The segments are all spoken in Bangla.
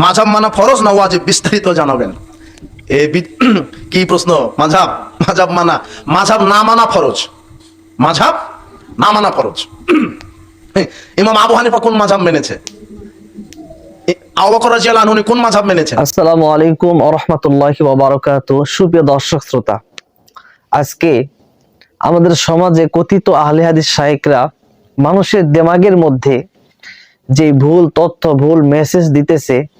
মাঝাব মানা ফরজ না ওয়াজিব বিস্তারিত জানাবেন। এ কি প্রশ্ন? মাঝাব মাঝাব মানা, মাঝাব না মানা ফরজ? মাঝাব না মানা ফরজ। ইমাম আবু হানিফা কোন মাঝাব মেনেছে? উনি কোন মাঝাব আসসালামু আলাইকুম সুপ্রিয় আজকে আমাদের সমাজে কথিত মানুষের দেমাগের মধ্যে যে ভুল, তথ্য, ভুল মেসেজ দিতেছে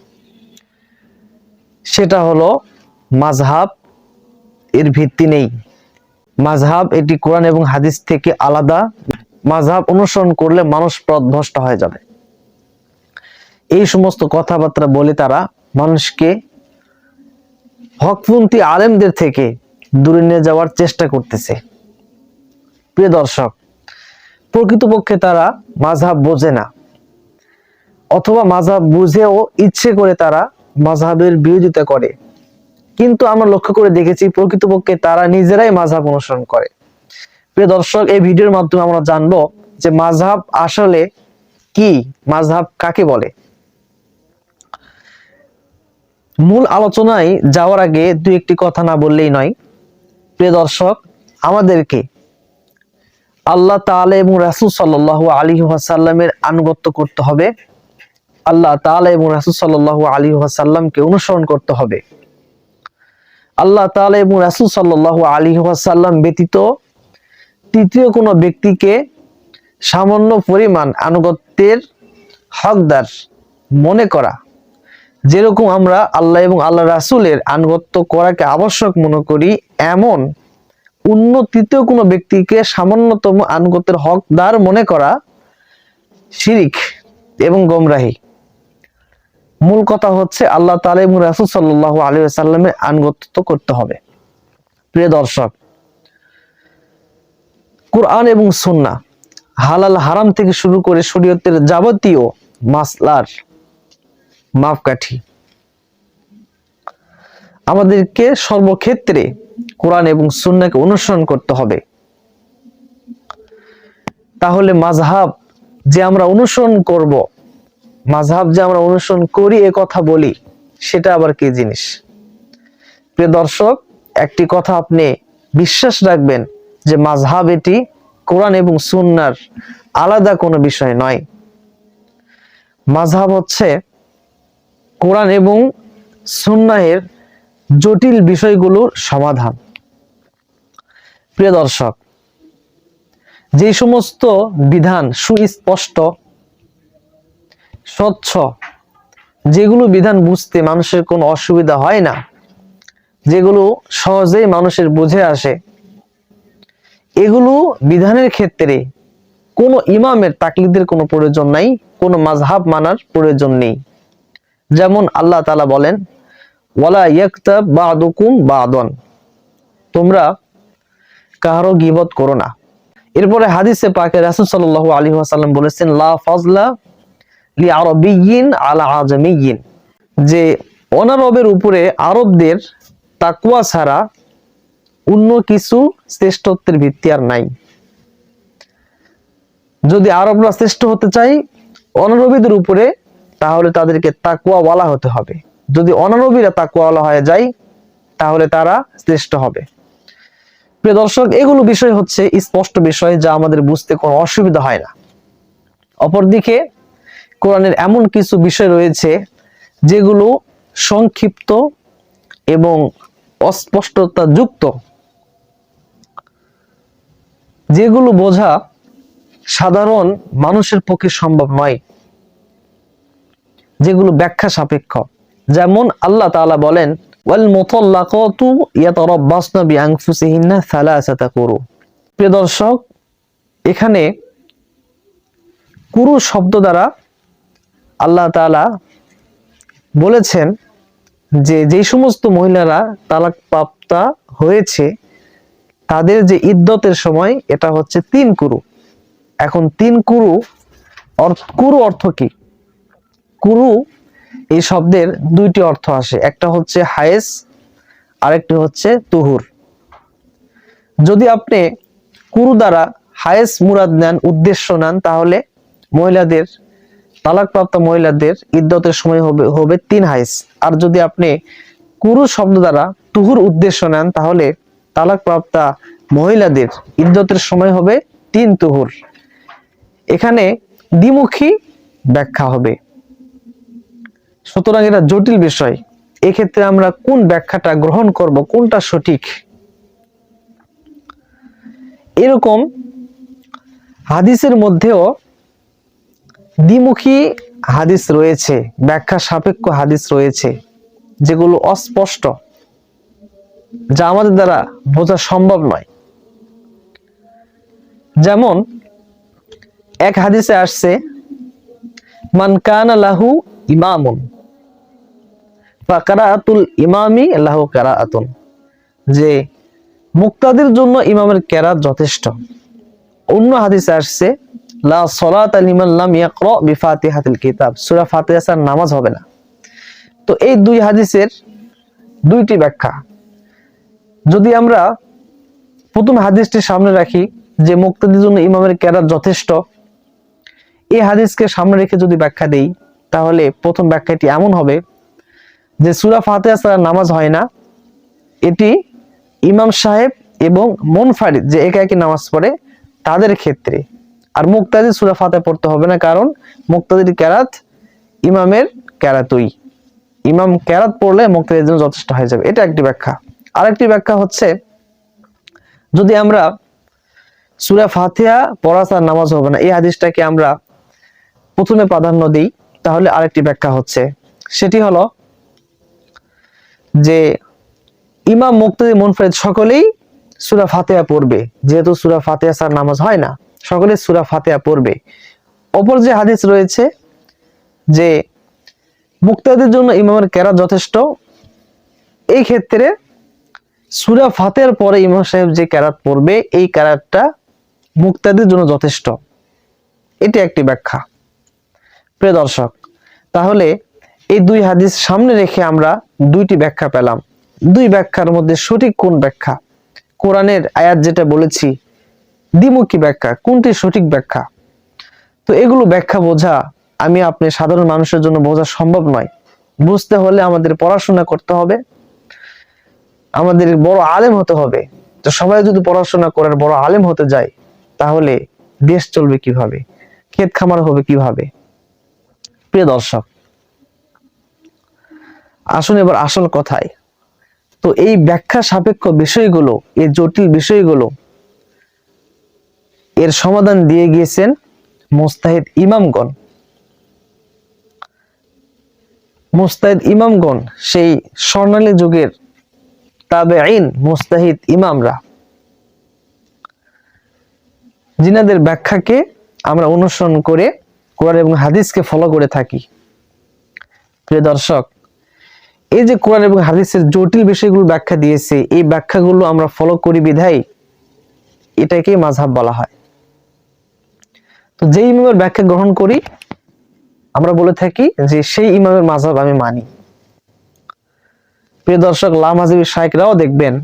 সেটা হলো মাযহাব, এর ভিত্তি নেই। মাযহাব এটি কোরআন এবং হাদিস থেকে আলাদা। মাযহাব অনুসরণ করলে মানুষ পথভ্রষ্ট হয়ে যাবে। এই সমস্ত কথাবার্তা বলে তারা মানুষকে হকপন্থী আলেমদের থেকে দূরে নিয়ে যাওয়ার চেষ্টা করতেছে। প্রিয় দর্শক, প্রকৃতপক্ষে তারা মাঝহাব বোঝে না, অথবা মাঝহাব বুঝেও ইচ্ছে করে তারা মাঝহাবের বিরোধিতা করে। কিন্তু আমরা লক্ষ্য করে দেখেছি, প্রকৃতপক্ষে তারা নিজেরাই মাঝহাব অনুসরণ করে। প্রিয় দর্শক, এই ভিডিওর মাধ্যমে আমরা জানব যে মাঝহাব আসলে কি মাঝহাব কাকে বলে? মূল আলোচনায় যাওয়ার আগে দু একটি কথা না বললেই নয়। প্রিয় দর্শক, আমাদেরকে আল্লাহ তাআলা এবং রাসূল সাল্লাল্লাহু আলাইহি ওয়াসাল্লামের আনুগত্য করতে হবে। আল্লাহ তাআলা এবং রাসূল সাল্লাল্লাহু আলী ওয়াসাল্লামকে অনুসরণ করতে হবে। আল্লাহ তাআলা এবং রাসূল সাল্লাল্লাহু আলী ওয়াসাল্লাম ব্যতীত তৃতীয় কোনো ব্যক্তিকে সামান্য পরিমাণ আনুগত্যের হকদার মনে করা, যেরকম আমরা আল্লাহ এবং আল্লাহ রাসূলের আনুগত্য করাকে আবশ্যক মনে করি, এমন অন্য তৃতীয় কোনো ব্যক্তিকে সামান্যতম আনুগত্যের হকদার মনে করা শিরিক এবং গোমরাহি। মূল কথা হচ্ছে আল্লাহ এবং রাসূল সাল্লাল্লাহু আলাইহি ওয়াসাল্লামের আনুগত্য করতে হবে। প্রিয় দর্শক, কোরআন এবং সুন্নাহ হালাল হারাম থেকে শুরু করে শরীয়তের যাবতীয় মাসলার মাপকাঠি। আমাদেরকে সর্বক্ষেত্রে কোরআন এবং সুন্নাহকে অনুসরণ করতে হবে। তাহলে মাযহাব যে আমরা অনুসরণ করব মাযহাব যে আমরা অনুসরণ করি, এ কথা বলি, সেটা আবার কি জিনিস? প্রিয় দর্শক, একটি কথা আপনি বিশ্বাস রাখবেন যে মাঝহাব এটি কোরআন এবং সুন্নাহর আলাদা কোনো বিষয় নয়। মাযহাব হচ্ছে কোরআন এবং সুন্নাহের জটিল বিষয়গুলোর সমাধান। প্রিয় দর্শক, যে সমস্ত বিধান সুস্পষ্ট স্বচ্ছ। যেগুলো বিধান বুঝতে মানুষের কোনো অসুবিধা হয় না। যেগুলো সহজেই মানুষের বুঝে আসে। এগুলো বিধানের ক্ষেত্রে কোনো ইমামের তাকলিদের কোনো প্রয়োজন নাই, কোনো মাযহাব মানার প্রয়োজন নেই। যেমন আল্লাহ তাআলা বলেন, ওয়ালা ইয়াকতাব বাদুকুম বাদন। তোমরা কাহারও গীবত করো না। এরপরে হাদিসে পাকে রাসূল সাল্লাল্লাহু আলাইহি ওয়াসাল্লাম বলেছেন, লা ফাজলা যে অনারবের উপরে আরবদের তাকওয়া ছাড়া অন্য কিছু শ্রেষ্ঠত্বের ভিত্তি আর নাই। যদি আরবরা শ্রেষ্ঠ হতে চাই অনারবীদের উপরে, তাহলে তাদেরকে তাকুয়াওয়ালা হতে হবে। যদি অনারবীরা তাকুয়াওয়ালা হয়ে যায়, তাহলে তারা শ্রেষ্ঠ হবে। প্রিয় দর্শক, এগুলো বিষয় হচ্ছে স্পষ্ট বিষয় যা আমাদের বুঝতে কোনো অসুবিধা হয় না। অপরদিকে কোরআনের এমন কিছু বিষয় রয়েছে যেগুলো সংক্ষিপ্ত এবং অস্পষ্টতা যুক্ত যেগুলো বোঝা সাধারণ মানুষের পক্ষে সম্ভব নয়, যেগুলো ব্যাখ্যা সাপেক্ষ। যেমন আল্লাহ তাআলা বলেন দর্শক, এখানে কুরু শব্দ দ্বারা আল্লাহ তালা বলেছেন যে যে সমস্ত মহিলারা তালাক প্রাপ্তা হয়েছে, তাদের যে ইদ্যতের সময় এটা হচ্ছে তিন কুরু। এখন তিন কুরু কুরু অর্থ কি? কুরু এই শব্দের দুইটি অর্থ আসে। একটা হচ্ছে হায়েস, আরেকটি হচ্ছে তুহুর। যদি আপনি কুরু দ্বারা হায়েস মুরাদ নেন, উদ্দেশ্য নেন, তাহলে মহিলাদের তালাকপ্রাপ্ত মহিলাদের ইদ্যতের সময় হবে হবে তিন হাইস। আর যদি আপনি কুরু শব্দ দ্বারা তুহুর উদ্দেশ্য নেন, তাহলে তালাকপ্রাপ্তা মহিলাদের ইদ্যতের সময় হবে তিন তুহুর। এখানে দ্বিমুখী ব্যাখ্যা হবে। সুতরাং এটা জটিল বিষয়। এক্ষেত্রে আমরা কোন ব্যাখ্যাটা গ্রহণ করব, কোনটা সঠিক? এরকম হাদিসের মধ্যেও দ্বিমুখী হাদিস রয়েছে, ব্যাখ্যা সাপেক্ষ হাদিস রয়েছে, যেগুলো অস্পষ্ট, যা আমাদের দ্বারা বোঝা সম্ভব নয়। যেমন, এক হাদিসে আসছে, মান কানা লাহু ইমামুন, ফাকারাতুল ইমামি লাহু কারাআতুন যে মুক্তাদের জন্য ইমামের কেরাত যথেষ্ট। অন্য হাদিসে আসছে লা সলাত নামাজ হবে না। তো এই দুই হাদিসের দুইটি ব্যাখ্যা। যদি আমরা প্রথম হাদিসটি সামনে রাখি যে মুক্তাদের জন্য ইমামের কেরাত যথেষ্ট, এই হাদিসকে সামনে রেখে যদি ব্যাখ্যা দেই, তাহলে প্রথম ব্যাখ্যাটি এমন হবে যে সূরা ফাতিহা ছাড়া নামাজ হয় না। এটি ইমাম সাহেব এবং মুনফারিদ যে একা একই নামাজ পড়ে, তাদের ক্ষেত্রে। আর মুক্তাদি সুরা ফাতিহা পড়তে হবে না, কারণ মুক্তাদির ক্যারাত ইমামের কেরাতুই ইমাম ক্যারাত পড়লে মুক্তাদির জন্য যথেষ্ট হয়ে যাবে। এটা একটি ব্যাখ্যা। আরেকটি ব্যাখ্যা হচ্ছে, যদি আমরা সুরা ফাতিহা পড়া ছাড়া নামাজ হবে না, এই হাদিসটাকে আমরা প্রথমে প্রাধান্য দিই? তাহলে আরেকটি ব্যাখ্যা হচ্ছে। সেটি হলো যে, ইমাম মুক্তাদি মুনফারিদ সকলেই সুরা ফাতিহা পড়বে, যেহেতু সুরা ফাতিহা ছাড়া নামাজ হয় না। সকলে সুরা ফাতিহা পড়বে। অপর যে হাদিস রয়েছে যে মুক্তাদের জন্য ইমামের কেরাত যথেষ্ট, এই ক্ষেত্রে সুরা ফাতিহার পরে ইমাম সাহেব যে কেরাত পড়বে, এই কেরাতটা মুক্তাদের জন্য যথেষ্ট। এটি একটি ব্যাখ্যা। প্রিয় দর্শক, তাহলে এই দুই হাদিস সামনে রেখে আমরা দুইটি ব্যাখ্যা পেলাম। দুই ব্যাখ্যার মধ্যে সঠিক কোন ব্যাখ্যা? কোরআনের আয়াত যেটা বলেছি দ্বিমুখী ব্যাখ্যা? কোনটি সঠিক ব্যাখ্যা? তো এগুলো ব্যাখ্যা বোঝা আমি আপনি সাধারণ মানুষের জন্য বোঝা সম্ভব নয়। বুঝতে হলে আমাদের পড়াশোনা করতে হবে। আমাদের বড় আলেম হতে হবে। তো সবাই যদি পড়াশোনা করার বড় আলেম হতে যায়, তাহলে দেশ চলবে কীভাবে? ক্ষেত খামার হবে কীভাবে? প্রিয় দর্শক, আসুন এবার আসল কথায়। তো এই ব্যাখ্যা সাপেক্ষ বিষয়গুলো, এই জটিল বিষয়গুলো এর সমাধান দিয়ে গিয়েছেন মুস্তাহিদ ইমামগণ। মুস্তাহিদ ইমামগণ, সেই স্বর্ণালী যুগের তাবে আইন মুস্তাহিদ ইমামরা। জিনাদের ব্যাখ্যাকে আমরা অনুসরণ করে কোরআন এবং হাদিসকে ফলো করে থাকি। প্রিয় দর্শক, এই যে কোরআন এবং হাদিসের জটিল বিষয়গুলো ব্যাখ্যা দিয়েছে, এই ব্যাখ্যাগুলো আমরা ফলো করি বিধায় এটাকে মাঝহাব বলা হয়। তো যে ইমামের ব্যাখ্যা গ্রহণ করি, আমরা বলে থাকি যে সেই ইমামের মাঝহাব আমি মানি। প্রিয় দর্শক, লাম হাজিবি শাইকরাও দেখবেন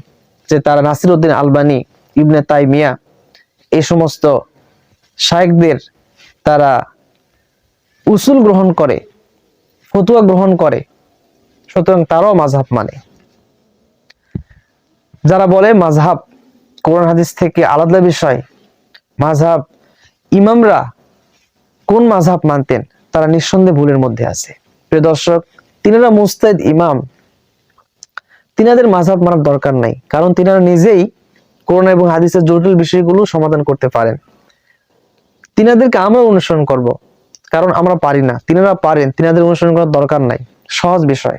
যে তারা নাসির উদ্দিন আলবানি, ইবনে তাইমিয়া, এই সমস্ত শায়েকদের তারা উসুল গ্রহণ করে, ফতুয়া গ্রহণ করে, সুতরাং তারাও মাঝহাব মানে। যারা বলে মাঝহাব কোরআন হাদিস থেকে আলাদা বিষয় মাঝহাব ইমামরা কোন মাঝহাব মানতেন? তারা নিঃসন্দেহে ভুলের মধ্যে আছে। প্রিয় দর্শক, তিনারা মুস্তাহিদ ইমাম। তিনাদের মাঝহাব মানার দরকার নাই, কারণ তিনারা নিজেই কোরআন এবং হাদিসের জটিল বিষয়গুলো সমাধান করতে পারেন। তিনাদেরকে আমরা অনুসরণ করব, কারণ আমরা পারি না। তিনারা পারেন, তিনাদের অনুসরণ করার দরকার নাই। সহজ বিষয়।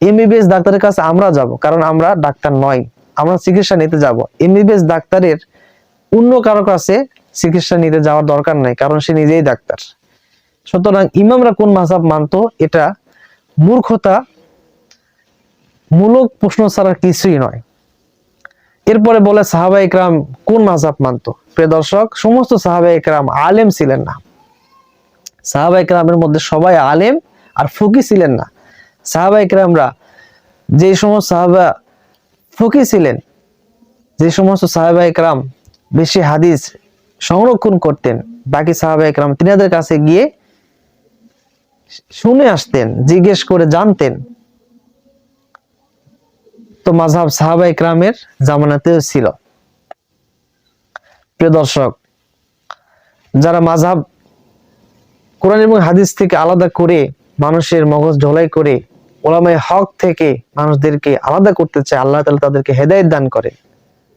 এমবিবিএস ডাক্তারের কাছে আমরা যাব, কারণ আমরা ডাক্তার নই। আমরা চিকিৎসা নিতে যাব। এমবিবিএস ডাক্তারের অন্য কারও কাছে চিকিৎসা নিতে যাওয়ার দরকার নাই, কারণ সে নিজেই ডাক্তার। সুতরাং ইমামরা কোন মাঝহাব মানতো, এটা মূর্খতা মূলক প্রশ্ন ছাড়া কিছুই নয়। এরপরে বলে সাহাবা ইকরাম কোন মাঝহাব মানতো? প্রিয় দর্শক, সমস্ত সাহাবা ইকরাম আলেম ছিলেন না। সাহাবা ইকরামের মধ্যে সবাই আলেম আর ফকি ছিলেন না। সাহাবা ইকরামরা যে সমস্ত সাহাবা ফকি ছিলেন, যে সমস্ত সাহাবা ইকরাম বেশি হাদিস সংরক্ষণ করতেন। বাকি সাহাবা ইকরাম তিনাদের কাছে গিয়ে শুনে আসতেন, জিজ্ঞেস করে জানতেন। তো মাঝহাব সাহাবা ইকরামের জামানাতেও ছিল। প্রিয় দর্শক, যারা মাঝহাব কোরআন এবং হাদিস থেকে আলাদা করে মানুষের মগজ ঝোলাই করে ওলামায় হক থেকে মানুষদেরকে আলাদা করতে চায়, আল্লাহ তাদেরকে হেদায়েত দান করে।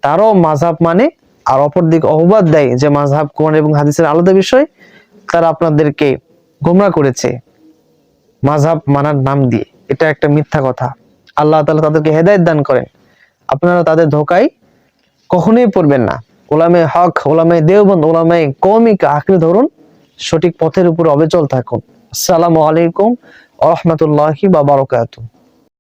তারাও মাঝহাব মানে আর অপর দিক অপবাদ দেয় যে মাঝহাব কোরআন এবং হাদিসের আলাদা বিষয়, তারা আপনাদেরকে গোমরা করেছে মাঝহাব মানার নাম দিয়ে। এটা একটা মিথ্যা কথা। আল্লাহ তাআলা তাদেরকে হেদায়েত দান করেন। আপনারা তাদের ধোকায় কখনোই পড়বেন না। ওলামে হক ওলামে দেওবন্দ ওলামে কৌমিক আঁকড়ে ধরুন, সঠিক পথের উপর অবিচল থাকুন। আসসালামু আলাইকুম রহমতুল্লাহি বা বারকাতুহ।